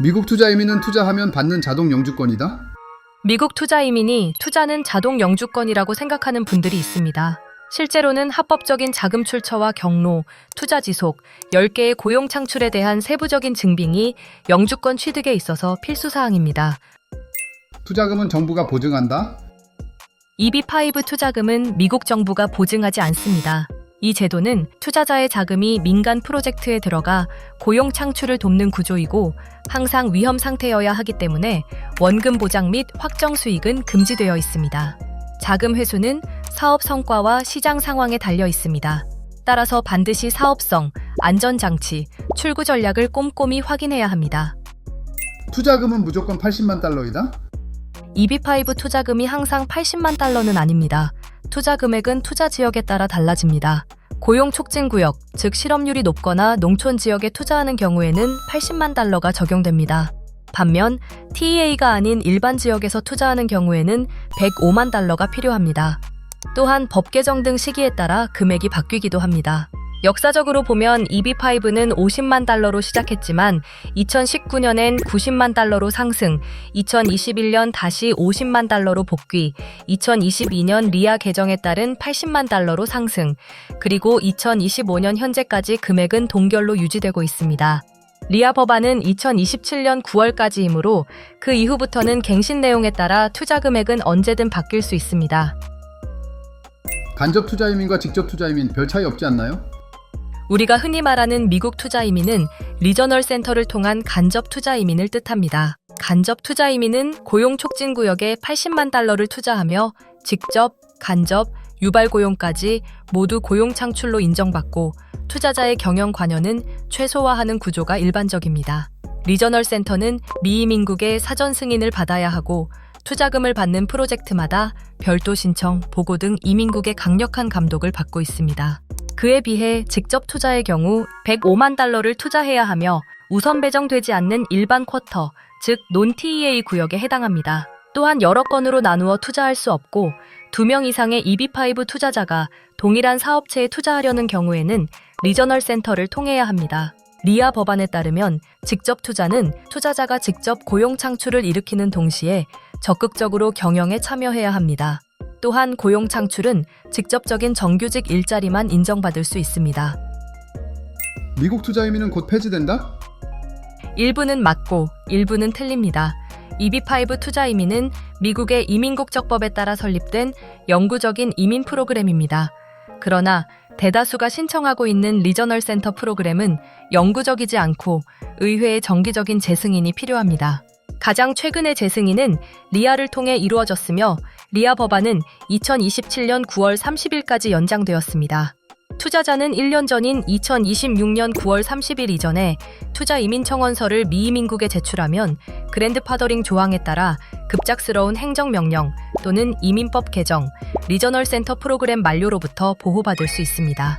미국 투자 이민은 투자하면 받는 자동 영주권이다. 미국 투자 이민이 투자는 자동 영주권이라고 생각하는 분들이 있습니다. 실제로는 합법적인 자금 출처와 경로, 투자 지속, 10개의 고용 창출에 대한 세부적인 증빙이 영주권 취득에 있어서 필수 사항입니다. 투자금은 정부가 보증한다. EB5 투자금은 미국 정부가 보증하지 않습니다. 이 제도는 투자자의 자금이 민간 프로젝트에 들어가 고용 창출을 돕는 구조이고 항상 위험 상태여야 하기 때문에 원금 보장 및 확정 수익은 금지되어 있습니다. 자금 회수는 사업 성과와 시장 상황에 달려 있습니다. 따라서 반드시 사업성, 안전장치, 출구 전략을 꼼꼼히 확인해야 합니다. 투자금은 무조건 80만 달러이다. EB5 투자금이 항상 80만 달러는 아닙니다. 투자 금액은 투자 지역에 따라 달라집니다. 고용 촉진 구역, 즉 실업률이 높거나 농촌 지역에 투자하는 경우에는 80만 달러가 적용됩니다. 반면 TEA가 아닌 일반 지역에서 투자하는 경우에는 105만 달러가 필요합니다. 또한 법 개정 등 시기에 따라 금액이 바뀌기도 합니다. 역사적으로 보면 EB5는 50만 달러로 시작했지만 2019년엔 90만 달러로 상승, 2021년 다시 50만 달러로 복귀, 2022년 리아 개정에 따른 80만 달러로 상승, 그리고 2025년 현재까지 금액은 동결로 유지되고 있습니다. 리아 법안은 2027년 9월까지이므로 그 이후부터는 갱신 내용에 따라 투자 금액은 언제든 바뀔 수 있습니다. 간접 투자 이민과 직접 투자 이민 별 차이 없지 않나요? 우리가 흔히 말하는 미국 투자 이민은 리저널 센터를 통한 간접 투자 이민을 뜻합니다. 간접 투자 이민은 고용 촉진 구역에 80만 달러를 투자하며 직접, 간접, 유발 고용까지 모두 고용 창출로 인정받고 투자자의 경영 관여는 최소화하는 구조가 일반적입니다. 리저널 센터는 미이민국의 사전 승인을 받아야 하고 투자금을 받는 프로젝트마다 별도 신청, 보고 등 이민국의 강력한 감독을 받고 있습니다. 그에 비해 직접 투자의 경우 105만 달러를 투자해야 하며 우선 배정되지 않는 일반 쿼터, 즉 논-TEA 구역에 해당합니다. 또한 여러 건으로 나누어 투자할 수 없고 두명 이상의 EB5 투자자가 동일한 사업체에 투자하려는 경우에는 리저널 센터를 통해야 합니다. 리아 법안에 따르면 직접 투자는 투자자가 직접 고용 창출을 일으키는 동시에 적극적으로 경영에 참여해야 합니다. 또한 고용 창출은 직접적인 정규직 일자리만 인정받을 수 있습니다. 미국 투자 이민은 곧 폐지된다. 일부는 맞고 일부는 틀립니다. EB5 투자 이민은 미국의 이민국적법에 따라 설립된 영구적인 이민 프로그램입니다. 그러나 대다수가 신청하고 있는 리저널 센터 프로그램은 영구적이지 않고 의회의 정기적인 재승인이 필요합니다. 가장 최근의 재승인은 리아를 통해 이루어졌으며 리아 법안은 2027년 9월 30일까지 연장되었습니다. 투자자는 1년 전인 2026년 9월 30일 이전에 투자 이민 청원서를 미이민국에 제출하면 그랜드 파더링 조항에 따라 급작스러운 행정명령 또는 이민법 개정, 리저널 센터 프로그램 만료로부터 보호받을 수 있습니다.